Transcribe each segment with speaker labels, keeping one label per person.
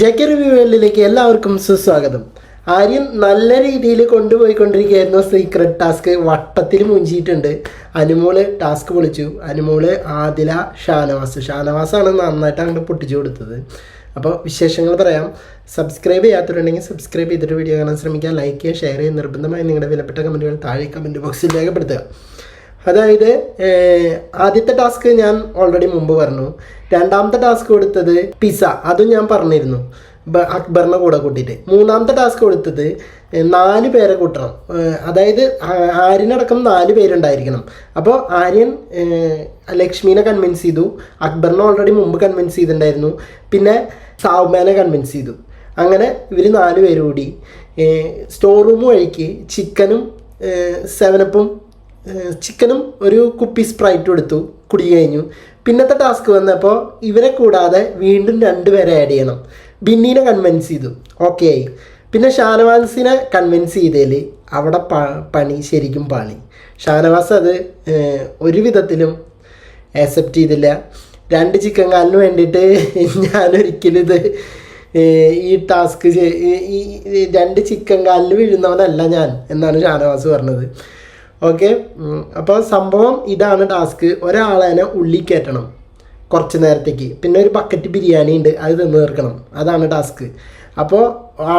Speaker 1: J K എല്ലാവർക്കും സുസ്വാഗതം. ആര്യൻ നല്ല രീതിയിൽ കൊണ്ടുപോയിക്കൊണ്ടിരിക്കുകയായിരുന്നു. സീക്രട്ട് ടാസ്ക് വട്ടത്തിൽ മുഞ്ചിയിട്ടുണ്ട്. അനുമോൾ ടാസ്ക് പൊളിച്ചു. അനുമോൾ ആദില ഷാനവാസ്. ഷാനവാസാണ് നന്നായിട്ട് അങ്ങോട്ട് പൊട്ടിച്ചു കൊടുത്തത്. അപ്പോൾ വിശേഷങ്ങൾ പറയാം. സബ്സ്ക്രൈബ് ചെയ്യാത്തവരുണ്ടെങ്കിൽ സബ്സ്ക്രൈബ് ചെയ്തിട്ട് വീഡിയോ കാണാൻ ശ്രമിക്കുക. ലൈക്ക് ചെയ്യുക ഷെയർ ചെയ്യുക. നിർബന്ധമായി നിങ്ങളുടെ വിലപ്പെട്ട കമന്റുകൾ താഴെ കമന്റ് ബോക്സിൽ രേഖപ്പെടുത്തുക. അതായത് ആദ്യത്തെ ടാസ്ക് ഞാൻ ഓൾറെഡി മുമ്പ് പറഞ്ഞു. രണ്ടാമത്തെ ടാസ്ക് കൊടുത്തത് പിസ. അതും ഞാൻ പറഞ്ഞിരുന്നു. അക്ബറിനെ കൂടെ കൂട്ടിയിട്ട്. മൂന്നാമത്തെ ടാസ്ക് കൊടുത്തത് നാല് പേരെ കൂട്ടണം. അതായത് ആര്യനടക്കം നാല് പേരുണ്ടായിരിക്കണം. അപ്പോൾ ആര്യൻ ലക്ഷ്മീനെ കൺവിൻസ് ചെയ്തു. അക്ബറിനെ ഓൾറെഡി മുമ്പ് കൺവിൻസ് ചെയ്തിട്ടുണ്ടായിരുന്നു. പിന്നെ സാവുമാനെ കൺവിൻസ് ചെയ്തു. അങ്ങനെ ഇവർ നാല് പേര് കൂടി സ്റ്റോർ റൂം വഴിക്ക് ചിക്കനും സെവനപ്പും ചിക്കനും ഒരു കുപ്പി സ്പ്രൈറ്റും എടുത്തു കുടി കഴിഞ്ഞു. പിന്നത്തെ ടാസ്ക് വന്നപ്പോൾ ഇവരെ കൂടാതെ വീണ്ടും രണ്ടുപേരെ ആഡ് ചെയ്യണം. ബിന്നീനെ കൺവിൻസ് ചെയ്തു. ഓക്കെ ആയി. പിന്നെ ഷാനവാസിനെ കൺവിൻസ് ചെയ്തതിൽ അവിടെ പണി ശരിക്കും പാളി. ഷാനവാസ് അത് ഒരു വിധത്തിലും ആക്സെപ്റ്റ് ചെയ്തില്ല. രണ്ട് ചിക്കൻ കാലിന് വേണ്ടിയിട്ട് ഞാനൊരിക്കലും ഇത് ഈ ടാസ്ക് ഈ രണ്ട് ചിക്കൻ കാലിൽ വീഴുന്നവനല്ല ഞാൻ എന്നാണ് ഷാനവാസ് പറഞ്ഞത്. ഓക്കെ അപ്പോൾ സംഭവം ഇതാണ് ടാസ്ക്. ഒരാളെ ഉള്ളി കയറ്റണം കുറച്ച് നേരത്തേക്ക്. പിന്നെ ഒരു ബക്കറ്റ് ബിരിയാണി ഉണ്ട് അത് തിന്ന് തീർക്കണം. അതാണ് ടാസ്ക്. അപ്പോൾ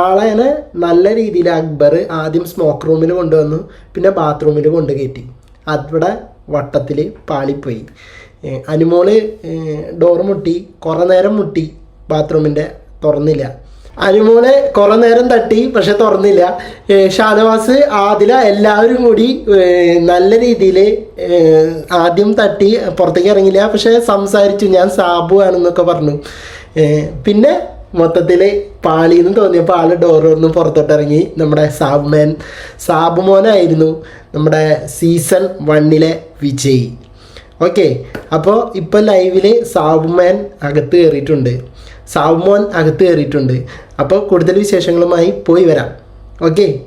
Speaker 1: ആളെനെ നല്ല രീതിയിൽ അക്ബർ ആദ്യം സ്മോക്ക് റൂമിൽ കൊണ്ടുവന്നു പിന്നെ ബാത്റൂമിൽ കൊണ്ട് കയറ്റി അവിടെ വട്ടത്തിൽ പാളിപ്പോയി. അനുമോൾ ഡോറ് മുട്ടി കുറേ നേരം മുട്ടി ബാത്റൂമിന്റെ തുറന്നില്ല. അനുമോളെ കുറെ നേരം തട്ടി പക്ഷെ തുറന്നില്ല. ഷാനവാസ് ആദില എല്ലാവരും കൂടി നല്ല രീതിയിൽ ആദ്യം തട്ടി പുറത്തേക്ക് ഇറങ്ങില്ല. പക്ഷെ സംസാരിച്ചു ഞാൻ സാബു ആണെന്നൊക്കെ പറഞ്ഞു. പിന്നെ മൊത്തത്തിൽ പാളിന്ന് തോന്നിയപ്പോൾ ആൾ ഡോറിന്ന് പുറത്തോട്ടിറങ്ങി. നമ്മുടെ സാബുമേൻ സാബുമോനായിരുന്നു നമ്മുടെ സീസൺ വണ്ണിലെ വിജയി. ഓക്കെ അപ്പോൾ ഇപ്പോൾ ലൈവിൽ സാബുമാൻ അകത്ത് കയറിയിട്ടുണ്ട് സാബുമോൻ അകത്ത് കയറിയിട്ടുണ്ട് അപ്പോൾ കൂടുതൽ വിശേഷങ്ങളുമായി പോയി വരാം. ഓക്കെ